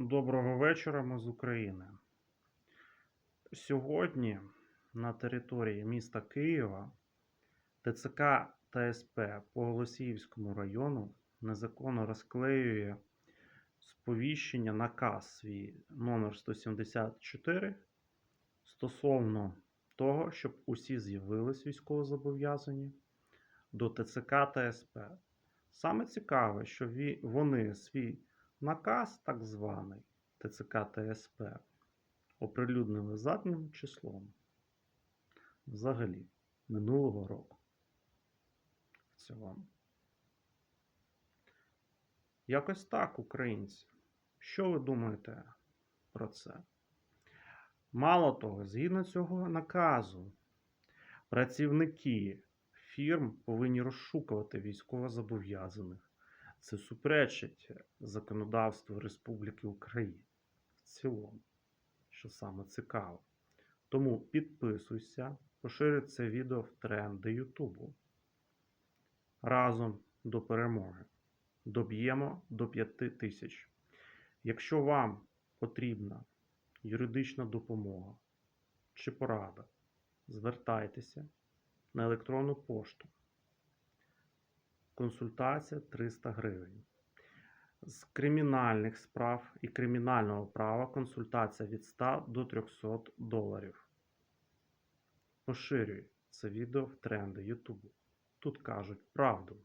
Доброго вечора, ми з України. Сьогодні на території міста Києва ТЦК та СП по Голосіївському району незаконно розклеює сповіщення наказ свій номер 174 стосовно того, щоб усі з'явились військовозобов'язані до ТЦК та СП. Саме цікаве, що вони свій наказ, так званий ТЦК та СП, оприлюднили заднім числом взагалі минулого року. В цілому. Якось так, українці. Що ви думаєте про це? Мало того, згідно цього наказу, працівники фірм повинні розшукувати військовозобов'язаних. Це суперечить законодавству Республіки Україна в цілому, що саме цікаво. Тому підписуйся, поширюй це відео в тренди Ютубу. Разом до перемоги. Доб'ємо до 5 тисяч. Якщо вам потрібна юридична допомога чи порада, звертайтеся на електронну пошту. Консультація 300 гривень. З кримінальних справ і кримінального права консультація від 100 до 300 доларів. Поширюй це відео в тренди Ютубу. Тут кажуть правду.